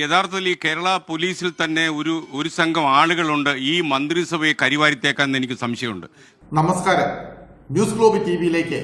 യഥാർത്ഥത്തിൽ ഈ കേരള പോലീസിൽ തന്നെ ഒരു ഒരു സംഘം ആളുകളുണ്ട്. ഈ മന്ത്രിസഭയെ കരിവാരിത്തേക്കാൻ എനിക്ക് സംശയമുണ്ട്. നമസ്കാരം. ന്യൂസ് ഗ്ലോബ് ടി വിയിലേക്ക്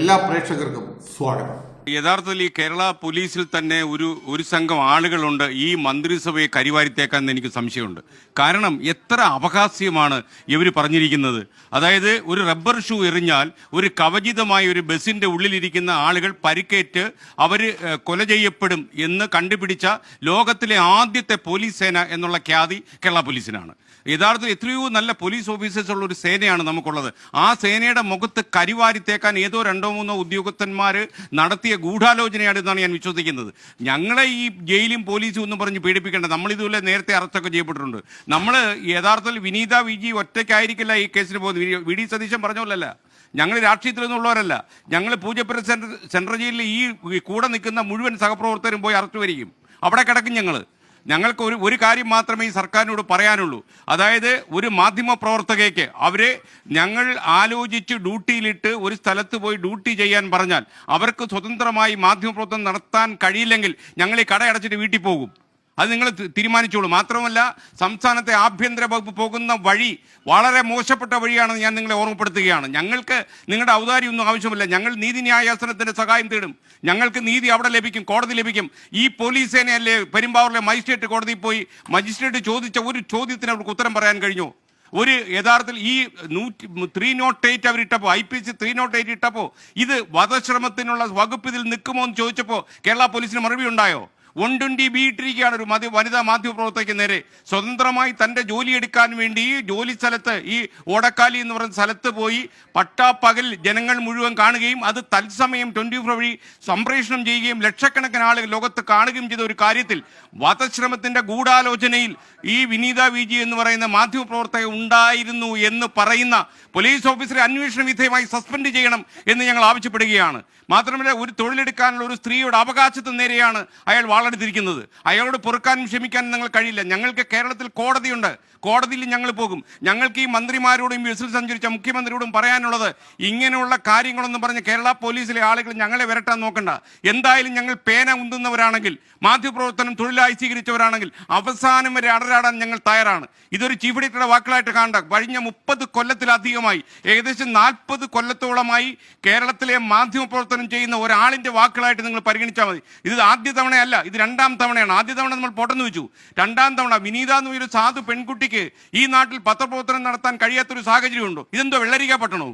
എല്ലാ പ്രേക്ഷകർക്കും സ്വാഗതം. യഥാർത്ഥത്തിൽ ഈ കേരള പോലീസിൽ തന്നെ ഒരു ഒരു സംഘം ആളുകളുണ്ട്. ഈ മന്ത്രിസഭയെ കരിവാരിത്തേക്കാൻ എനിക്ക് സംശയമുണ്ട്. കാരണം എത്ര അപഹാസ്യമാണ് ഇവർ പറഞ്ഞിരിക്കുന്നത്. അതായത് ഒരു റബ്ബർ ഷൂ എറിഞ്ഞാൽ ഒരു കവചിതമായ ഒരു ബസിന്റെ ഉള്ളിലിരിക്കുന്ന ആളുകൾ പരിക്കേറ്റ് അവർ കൊല ചെയ്യപ്പെടും എന്ന് കണ്ടുപിടിച്ച ലോകത്തിലെ ആദ്യത്തെ പോലീസ് സേന എന്നുള്ള ഖ്യാതി കേരള പോലീസിനാണ്. യഥാർത്ഥത്തിൽ എത്രയോ നല്ല പോലീസ് ഓഫീസേഴ്സ് ഉള്ള ഒരു സേനയാണ് നമുക്കുള്ളത്. ആ സേനയുടെ മുഖത്ത് കരിവാരിത്തേക്കാൻ ഏതോ രണ്ടോ മൂന്നോ ഉദ്യോഗസ്ഥന്മാർ നടത്തിയ ഗൂഢാലോചനയാണ് എന്നാണ് ഞാൻ വിശ്വസിക്കുന്നത്. ഞങ്ങളെ ഈ ജയിലും പോലീസും ഒന്നും പറഞ്ഞ് പീഡിപ്പിക്കേണ്ട. നമ്മൾ ഇതുപോലെ നേരത്തെ അറസ്റ്റൊക്കെ ചെയ്യപ്പെട്ടിട്ടുണ്ട്. നമ്മൾ യഥാർത്ഥത്തിൽ വിനീത വി ജി ഒറ്റയ്ക്കായിരിക്കില്ല ഈ കേസിന് പോകുന്നത്. വി- ഡി സതീശൻ പറഞ്ഞ പോലല്ല. ഞങ്ങൾ രാഷ്ട്രീയത്തിൽ നിന്നുള്ളവരല്ല ഞങ്ങൾ പൂജപ്പുര സെൻട്രൽ സെൻട്രൽ ജയിലിൽ ഈ കൂടെ നിൽക്കുന്ന മുഴുവൻ സഹപ്രവർത്തകരും പോയി അറസ്റ്റ് വരികയും. അവിടെ കിടക്കും ഞങ്ങൾ ഞങ്ങൾക്ക് ഒരു ഒരു കാര്യം മാത്രമേ ഈ സർക്കാരിനോട് പറയാനുള്ളൂ. അതായത് ഒരു മാധ്യമ പ്രവർത്തകയ്ക്ക് അവരെ ഞങ്ങൾ ആലോചിച്ച് ഡ്യൂട്ടിയിലിട്ട് ഒരു സ്ഥലത്ത് പോയി ഡ്യൂട്ടി ചെയ്യാൻ പറഞ്ഞാൽ അവർക്ക് സ്വതന്ത്രമായി മാധ്യമപ്രവർത്തനം നടത്താൻ കഴിയില്ലെങ്കിൽ ഞങ്ങൾ ഈ കടയടച്ചിട്ട് വീട്ടിൽ പോകും. അത് നിങ്ങൾ തീരുമാനിച്ചോളൂ. മാത്രമല്ല സംസ്ഥാനത്തെ ആഭ്യന്തര വകുപ്പ് പോകുന്ന വഴി വളരെ മോശപ്പെട്ട വഴിയാണെന്ന് ഞാൻ നിങ്ങളെ ഓർമ്മപ്പെടുത്തുകയാണ്. ഞങ്ങൾക്ക് നിങ്ങളുടെ ഔദാര്യമൊന്നും ആവശ്യമില്ല. ഞങ്ങൾ നീതിന്യായാസനത്തിന്റെ സഹായം തേടും. ഞങ്ങൾക്ക് നീതി അവിടെ ലഭിക്കും കോടതി ലഭിക്കും. ഈ പോലീസ് സേനയല്ലേ പെരുമ്പാവൂരിലെ മജിസ്ട്രേറ്റ് കോടതിയിൽ പോയി മജിസ്ട്രേറ്റ് ചോദിച്ച ഒരു ചോദ്യത്തിന് അവർക്ക് ഉത്തരം പറയാൻ കഴിഞ്ഞു. ഒരു യഥാർത്ഥത്തിൽ ഈ നൂറ്റി three nought eight അവരിട്ടപ്പോൾ I P C three nought eight ഇട്ടപ്പോൾ ഇത് വധശ്രമത്തിനുള്ള വകുപ്പ് ഇതിൽ നിൽക്കുമോ എന്ന് ചോദിച്ചപ്പോൾ കേരള പോലീസിന് മറുപടി ഉണ്ടായോ? വൺ ട്വന്റി ബി ഇട്ടിരിക്കുകയാണ് ഒരു മതി വനിതാ മാധ്യമപ്രവർത്തകയ്ക്ക് നേരെ. സ്വതന്ത്രമായി തന്റെ ജോലി എടുക്കാൻ വേണ്ടി ജോലി സ്ഥലത്ത് ഈ ഓടക്കാലി എന്ന് പറയുന്ന സ്ഥലത്ത് പോയി പട്ടാപ്പകൽ ജനങ്ങൾ മുഴുവൻ കാണുകയും അത് തത്സമയം ട്വന്റി ഫോർ വഴി സംപ്രേഷണം ചെയ്യുകയും ലക്ഷക്കണക്കിന് ആളുകൾ ലോകത്ത് കാണുകയും ചെയ്ത ഒരു കാര്യത്തിൽ വധശ്രമത്തിന്റെ ഗൂഢാലോചനയിൽ ഈ വിനീത വി ജി എന്ന് പറയുന്ന മാധ്യമപ്രവർത്തക ഉണ്ടായിരുന്നു എന്ന് പറയുന്ന പോലീസ് ഓഫീസറെ അന്വേഷണ വിധേയമായി സസ്പെൻഡ് ചെയ്യണം എന്ന് ഞങ്ങൾ ആവശ്യപ്പെടുകയാണ്. മാത്രമല്ല ഒരു തൊഴിലെടുക്കാനുള്ള ഒരു സ്ത്രീയുടെ അവകാശത്തിന് നേരെയാണ് അയാൾ വാളെടുത്തിരിക്കുന്നത് അയാളോട് പൊറുക്കാനും ക്ഷമിക്കാനും ഞങ്ങൾ കഴിയില്ല. ഞങ്ങൾക്ക് കേരളത്തിൽ കോടതിയുണ്ട്. കോടതിയിൽ ഞങ്ങൾ പോകും. ഞങ്ങൾക്ക് ഈ മന്ത്രിമാരോടും ബസ്സിൽ സഞ്ചരിച്ച മുഖ്യമന്ത്രിയോടും പറയാനുള്ളത് ഇങ്ങനെയുള്ള കാര്യങ്ങളൊന്നും പറഞ്ഞ് കേരള പോലീസിലെ ആളുകൾ ഞങ്ങളെ വരട്ടാൻ നോക്കണ്ട. എന്തായാലും ഞങ്ങൾ പേന ഉന്തുന്നവരാണെങ്കിൽ മാധ്യമപ്രവർത്തനം തൊഴിലായി സ്വീകരിച്ചവരാണെങ്കിൽ അവസാനം വരെ അടരാടാൻ ഞങ്ങൾ തയ്യാറാണ്. ഇതൊരു ചീഫ് എഡിറ്ററുടെ വാക്കുകളായിട്ട് കാണണ്ട. കഴിഞ്ഞ മുപ്പത് കൊല്ലത്തിലധികമായി ഏകദേശം നാൽപ്പത് കൊല്ലത്തോളമായി കേരളത്തിലെ മാധ്യമപ്രവർത്തനം ചെയ്യുന്ന ഒരാളിന്റെ വാക്കുകളായിട്ട് നിങ്ങൾ പരിഗണിച്ചാൽ മതി. ഇത് ആദ്യ തവണയല്ല. ഇത് രണ്ടാം തവണയാണ്. ആദ്യ തവണ നമ്മൾ പോട്ടെന്ന് വെച്ചു രണ്ടാം തവണ വിനീത എന്ന് ഒരു സാധു പെൺകുട്ടിക്ക് ഈ നാട്ടിൽ പത്രപ്രവർത്തനം നടത്താൻ കഴിയാത്തൊരു സാഹചര്യമുണ്ടോ? ഇതെന്തോ വെള്ളരിക്ക പട്ടണോ?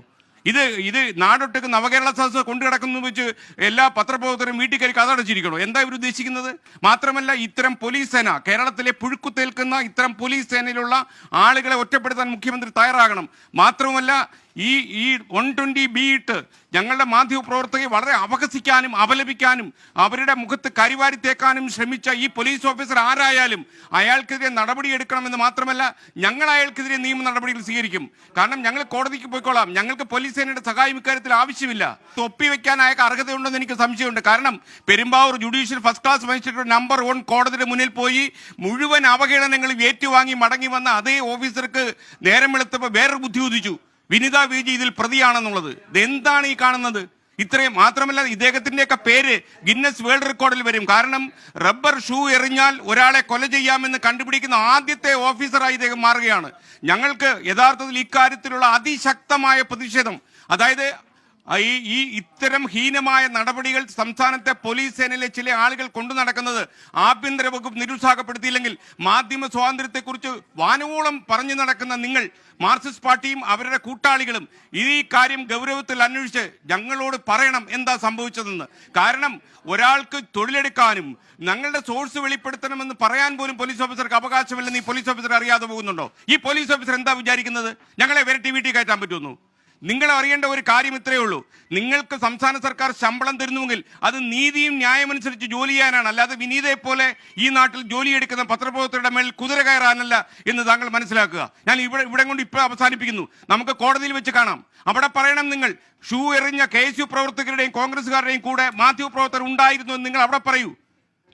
ഇത് ഇത് നാടൊട്ടക്ക് നവകേരള സദസ് കൊണ്ടു കിടക്കുന്നു വെച്ച് എല്ലാ പത്രപ്രവർത്തകരും വീട്ടിൽ കയറി കഥടച്ചിരിക്കണോ എന്താ ഇവർ ഉദ്ദേശിക്കുന്നത്? മാത്രമല്ല ഇത്തരം പോലീസ് സേന കേരളത്തിലെ പുഴുക്കുത്തേൽക്കുന്ന ഇത്തരം പോലീസ് സേനയിലുള്ള ആളുകളെ ഒറ്റപ്പെടുത്താൻ മുഖ്യമന്ത്രി തയ്യാറാകണം. മാത്രമല്ല ഈ ഈ വൺ ട്വന്റി ബി ഇട്ട് ഞങ്ങളുടെ മാധ്യമപ്രവർത്തകരെ വളരെ അപഹസിക്കാനും അപലപിക്കാനും അവരുടെ മുഖത്ത് കരിവാരി തേക്കാനും ശ്രമിച്ച ഈ പോലീസ് ഓഫീസർ ആരായാലും അയാൾക്കെതിരെ നടപടിയെടുക്കണമെന്ന് മാത്രമല്ല ഞങ്ങൾ അയാൾക്കെതിരെ നിയമ നടപടികൾ സ്വീകരിക്കും. കാരണം ഞങ്ങൾ കോടതിക്ക് പോയിക്കോളാം. ഞങ്ങൾക്ക് പോലീസ് സേനയുടെ സഹായം ഇക്കാര്യത്തിൽ ആവശ്യമില്ല. തൊപ്പി വെക്കാൻ അയാൾക്ക് അർഹതയുണ്ടെന്ന് എനിക്ക് സംശയമുണ്ട്. കാരണം Perumbavoor judicial first class magistrate number one കോടതിയുടെ മുന്നിൽ പോയി മുഴുവൻ അവഹേളനങ്ങളും ഏറ്റുവാങ്ങി മടങ്ങി വന്ന അതേ ഓഫീസർക്ക് നേരം വെളുത്തപ്പോൾ വേറൊരു ബുദ്ധി ഉദിച്ചു. വിനിത വി ജി ഇതിൽ പ്രതിയാണെന്നുള്ളത്. ഇതെന്താണ് ഈ കാണുന്നത്? ഇത്രയും മാത്രമല്ല ഇദ്ദേഹത്തിന്റെയൊക്കെ പേര് ഗിന്നസ് വേൾഡ് റെക്കോർഡിൽ വരും. കാരണം റബ്ബർ ഷൂ എറിഞ്ഞാൽ ഒരാളെ കൊല ചെയ്യാമെന്ന് കണ്ടുപിടിക്കുന്ന ആദ്യത്തെ ഓഫീസറായി ഇദ്ദേഹം മാറുകയാണ്. ഞങ്ങൾക്ക് യഥാർത്ഥത്തിൽ ഇക്കാര്യത്തിലുള്ള അതിശക്തമായ പ്രതിഷേധം അതായത് ഈ ഈ ഇത്തരം ഹീനമായ നടപടികൾ സംസ്ഥാനത്തെ പോലീസ് സേനയിലെ ചില ആളുകൾ കൊണ്ടു നടക്കുന്നത് ആഭ്യന്തര വകുപ്പ് നിരുത്സാഹപ്പെടുത്തിയില്ലെങ്കിൽ മാധ്യമ സ്വാതന്ത്ര്യത്തെക്കുറിച്ച് വാനോളം പറഞ്ഞു നടക്കുന്ന നിങ്ങൾ മാർക്സിസ്റ്റ് പാർട്ടിയും അവരുടെ കൂട്ടാളികളും ഈ കാര്യം ഗൗരവത്തിൽ അന്വേഷിച്ച് ഞങ്ങളോട് പറയണം എന്താ സംഭവിച്ചതെന്ന്. കാരണം ഒരാൾക്ക് തൊഴിലെടുക്കാനും ഞങ്ങളുടെ സോഴ്സ് വെളിപ്പെടുത്തണമെന്ന് പറയാൻ പോലും പോലീസ് ഓഫീസർക്ക് അവകാശമില്ലെന്ന് ഈ പോലീസ് ഓഫീസർ അറിയാതെ പോകുന്നുണ്ടോ? ഈ പോലീസ് ഓഫീസർ എന്താ വിചാരിക്കുന്നത്? ഞങ്ങളെ വരട്ടി വീട്ടിൽ കയറ്റാൻ പറ്റുമെന്നു? നിങ്ങൾ അറിയേണ്ട ഒരു കാര്യം ഇത്രയേ ഉള്ളൂ. നിങ്ങൾക്ക് സംസ്ഥാന സർക്കാർ ശമ്പളം തരുന്നുവെങ്കിൽ അത് നീതിയും ന്യായമനുസരിച്ച് ജോലി ചെയ്യാനാണ്. അല്ലാതെ വിനീതയെ പോലെ ഈ നാട്ടിൽ ജോലിയെടുക്കുന്ന പത്രപ്രവർത്തകരുടെ മേൽ കുതിര കയറാനല്ല എന്ന് താങ്കൾ മനസ്സിലാക്കുക. ഞാൻ ഇവിടെ ഇവിടെ കൊണ്ട് ഇപ്പോൾ അവസാനിപ്പിക്കുന്നു. നമുക്ക് കോടതിയിൽ വെച്ച് കാണാം. അവിടെ പറയണം നിങ്ങൾ ഷൂ എറിഞ്ഞ കെ എസ് യു പ്രവർത്തകരുടെയും കോൺഗ്രസ്സുകാരുടെയും കൂടെ മാധ്യമ പ്രവർത്തകർ ഉണ്ടായിരുന്നു എന്ന് നിങ്ങൾ അവിടെ പറയൂ.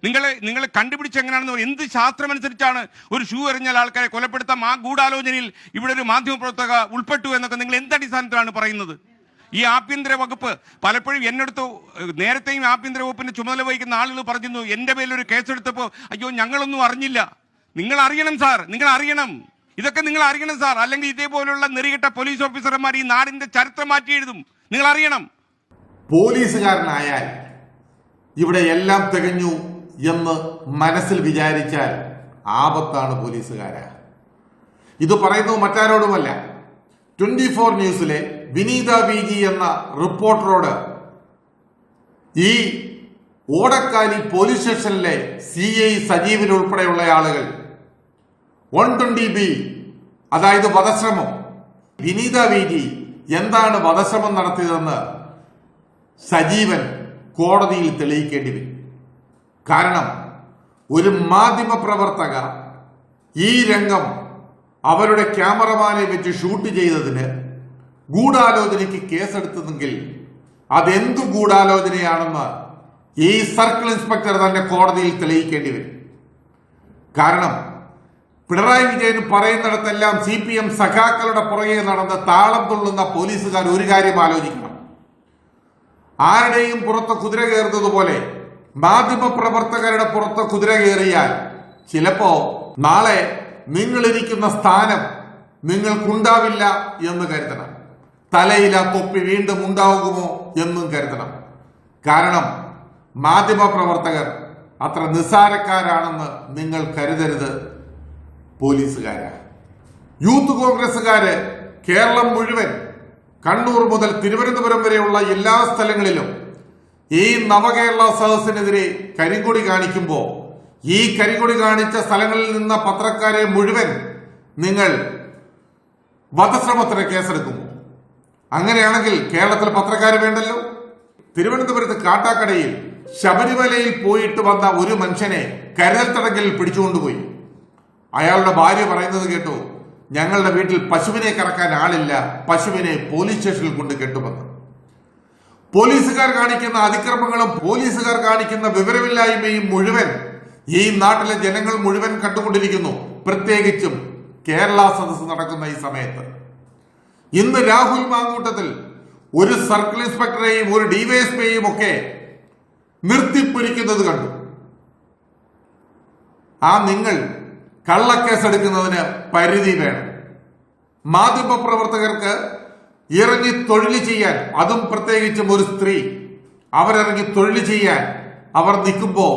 നിങ്ങൾ നിങ്ങളെ കണ്ടുപിടിച്ച് എങ്ങനെയാണെന്ന് പറയും. എന്ത് ശാസ്ത്രമനുസരിച്ചാണ് ഒരു ഷൂ എറിഞ്ഞാൽ ആൾക്കാരെ കൊലപ്പെടുത്താം? ആ ഗൂഢാലോചനയിൽ ഇവിടെ ഒരു മാധ്യമപ്രവർത്തക ഉൾപ്പെട്ടു എന്നൊക്കെ നിങ്ങൾ എന്തടിസ്ഥാനത്തിലാണ് പറയുന്നത്? ഈ ആഭ്യന്തര വകുപ്പ് പലപ്പോഴും എന്നെടുത്ത് നേരത്തെയും ആഭ്യന്തര വകുപ്പിന്റെ ചുമതല വഹിക്കുന്ന ആളുകൾ പറഞ്ഞിരുന്നു എന്റെ പേരിലൊരു കേസെടുത്തപ്പോൾ അയ്യോ ഞങ്ങളൊന്നും അറിഞ്ഞില്ല. നിങ്ങൾ അറിയണം സാർ. നിങ്ങൾ അറിയണം. ഇതൊക്കെ നിങ്ങൾ അറിയണം സാർ. അല്ലെങ്കിൽ ഇതേപോലുള്ള നെറികെട്ട പോലീസ് ഓഫീസർമാർ ഈ നാടിന്റെ ചരിത്രം മാറ്റി എഴുതും. നിങ്ങൾ അറിയണം. പോലീസുകാരനായാൽ ഇവിടെ എല്ലാം തികഞ്ഞു എന്ന് മനസ്സിൽ വിചാരിച്ചാൽ ആപത്താണ് പോലീസുകാര. ഇത് പറയുന്നത് മറ്റാരോടുമല്ല. ട്വന്റി ഫോർ ന്യൂസിലെ വിനീത വി ജി എന്ന റിപ്പോർട്ടറോട് ഈ ഓടക്കാലി പോലീസ് സ്റ്റേഷനിലെ സി ഐ സജീവൻ ഉൾപ്പെടെയുള്ള ആളുകൾ വൺ ട്വന്റി ബി അതായത് വധശ്രമം. വിനീത വി ജി എന്താണ് വധശ്രമം നടത്തിയതെന്ന് സജീവൻ കോടതിയിൽ തെളിയിക്കേണ്ടി വരും. കാരണം ഒരു മാധ്യമ പ്രവർത്തക ഈ രംഗം അവരുടെ ക്യാമറമാനെ വെച്ച് ഷൂട്ട് ചെയ്തതിന് ഗൂഢാലോചനയ്ക്ക് കേസെടുത്തതെങ്കിൽ അതെന്തു ഗൂഢാലോചനയാണെന്ന് ഈ സർക്കിൾ ഇൻസ്പെക്ടർ തന്നെ കോടതിയിൽ തെളിയിക്കേണ്ടി വരും. കാരണം പിണറായി വിജയൻ പറയുന്നിടത്തെല്ലാം സി പി എം സഖാക്കളുടെ പുറകെ നടന്ന് താളം തുള്ളുന്ന പോലീസുകാർ ഒരു കാര്യം ആലോചിക്കണം. ആരുടെയും പുറത്ത് കുതിര കയറുന്നത് പോലെ മാധ്യമ പ്രവർത്തകരുടെ പുറത്ത് കുതിര കയറിയാൽ ചിലപ്പോ നാളെ നിങ്ങളിരിക്കുന്ന സ്ഥാനം നിങ്ങൾക്കുണ്ടാവില്ല എന്ന് കരുതണം. തലയില തൊപ്പി വീണ്ടും ഉണ്ടാവുമോ എന്നും കരുതണം. കാരണം മാധ്യമ പ്രവർത്തകർ അത്ര നിസ്സാരക്കാരാണെന്ന് നിങ്ങൾ കരുതരുത് പോലീസുകാരാണ് യൂത്ത് കോൺഗ്രസുകാര് കേരളം മുഴുവൻ കണ്ണൂർ മുതൽ തിരുവനന്തപുരം വരെയുള്ള എല്ലാ സ്ഥലങ്ങളിലും ഈ നവകേരള സദസ്സിനെതിരെ കരിങ്കൊടി കാണിക്കുമ്പോൾ ഈ കരിങ്കൊടി കാണിച്ച സ്ഥലങ്ങളിൽ നിന്ന പത്രക്കാരെ മുഴുവൻ നിങ്ങൾ വധശ്രമത്തിന് കേസെടുക്കുമോ അങ്ങനെയാണെങ്കിൽ കേരളത്തിൽ പത്രക്കാർ വേണ്ടല്ലോ? തിരുവനന്തപുരത്ത് കാട്ടാക്കടയിൽ ശബരിമലയിൽ പോയിട്ട് വന്ന ഒരു മനുഷ്യനെ കരുതൽ തടങ്കലിൽ പിടിച്ചുകൊണ്ടുപോയി. അയാളുടെ ഭാര്യ പറയുന്നത് കേട്ടു ഞങ്ങളുടെ വീട്ടിൽ പശുവിനെ കറക്കാൻ ആളില്ല പശുവിനെ പോലീസ് സ്റ്റേഷനിൽ കൊണ്ട് കെട്ടുമെന്ന്. പോലീസുകാർ കാണിക്കുന്ന അതിക്രമങ്ങളും പോലീസുകാർ കാണിക്കുന്ന വിവരമില്ലായ്മയും മുഴുവൻ ഈ നാട്ടിലെ ജനങ്ങൾ മുഴുവൻ കണ്ടുകൊണ്ടിരിക്കുന്നു. പ്രത്യേകിച്ചും കേരള സദസ് നടക്കുന്ന ഈ സമയത്ത്. ഇന്ന് രാഹുൽ മാങ്കൂട്ടത്തിൽ ഒരു സർക്കിൾ ഇൻസ്പെക്ടറെയും ഒരു ഡിവൈഎസ്പിയെയും ഒക്കെ നിർത്തിപ്പൊരിക്കുന്നത് കണ്ടു. ആ നിങ്ങൾ കള്ളക്കേസ് എടുക്കുന്നതിന് പരിധി വേണം. മാധ്യമ പ്രവർത്തകർക്ക് ഇറങ്ങി തൊഴിൽ ചെയ്യാൻ അതും പ്രത്യേകിച്ചും ഒരു സ്ത്രീ. അവരിറങ്ങി തൊഴിൽ ചെയ്യാൻ അവർ നിൽക്കുമ്പോൾ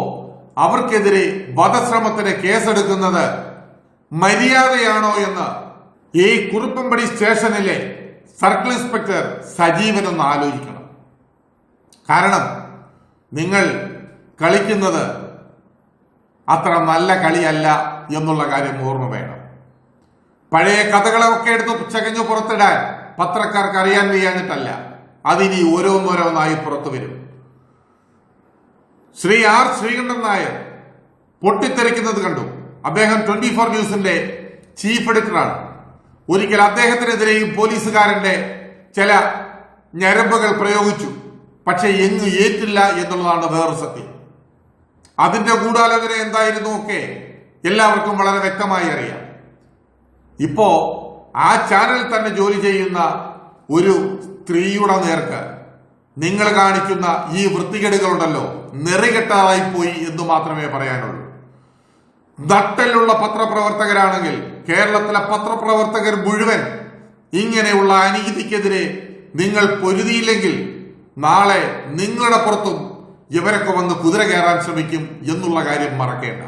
അവർക്കെതിരെ വധശ്രമത്തിന് കേസെടുക്കുന്നത് മര്യാദയാണോ എന്ന് ഈ കുറുപ്പമ്പടി സ്റ്റേഷനിലെ സർക്കിൾ ഇൻസ്പെക്ടർ സജീവൻ ഒന്ന് ആലോചിക്കണം. കാരണം നിങ്ങൾ കളിക്കുന്നത് അത്ര നല്ല കളിയല്ല എന്നുള്ള കാര്യം ഓർമ്മ വേണം. പഴയ കഥകളൊക്കെ എടുത്ത് ചകഞ്ഞു പുറത്തിടാൻ പത്രക്കാർക്ക് അറിയാൻ വയ്യാഞ്ഞിട്ടല്ല. അതിനി ഓരോന്നോരോന്നായി പുറത്തു വരും. ശ്രീ ആർ ശ്രീകണ്ഠൻ നായർ പൊട്ടിത്തെറിക്കുന്നത് കണ്ടു. അദ്ദേഹം ട്വന്റി ഫോർ ന്യൂസിന്റെ ചീഫ് എഡിറ്ററാണ്. ഒരിക്കൽ അദ്ദേഹത്തിനെതിരെയും പോലീസുകാരന്റെ ചില ഞരമ്പുകൾ പ്രയോഗിച്ചു. പക്ഷെ എങ്ങും ഏറ്റില്ല എന്നുള്ളതാണ് വേറെ സത്യം. അതിന്റെ ഗൂഢാലോചന എന്തായിരുന്നു ഒക്കെ എല്ലാവർക്കും വളരെ വ്യക്തമായി അറിയാം. ഇപ്പോ ആ ചാനലിൽ തന്നെ ജോലി ചെയ്യുന്ന ഒരു സ്ത്രീയുടെ നേർക്ക് നിങ്ങൾ കാണിക്കുന്ന ഈ വൃത്തികേടുകളുണ്ടല്ലോ നിറികെട്ടാറായി പോയി എന്ന് മാത്രമേ പറയാനുള്ളൂ. നട്ടലുള്ള പത്രപ്രവർത്തകരാണെങ്കിൽ കേരളത്തിലെ പത്രപ്രവർത്തകർ മുഴുവൻ ഇങ്ങനെയുള്ള അനീതിക്കെതിരെ നിങ്ങൾ പൊരുതിയില്ലെങ്കിൽ നാളെ നിങ്ങളുടെ പുറത്തും ഇവരൊക്കെ വന്ന് കുതിര കയറാൻ ശ്രമിക്കും എന്നുള്ള കാര്യം മറക്കേണ്ട.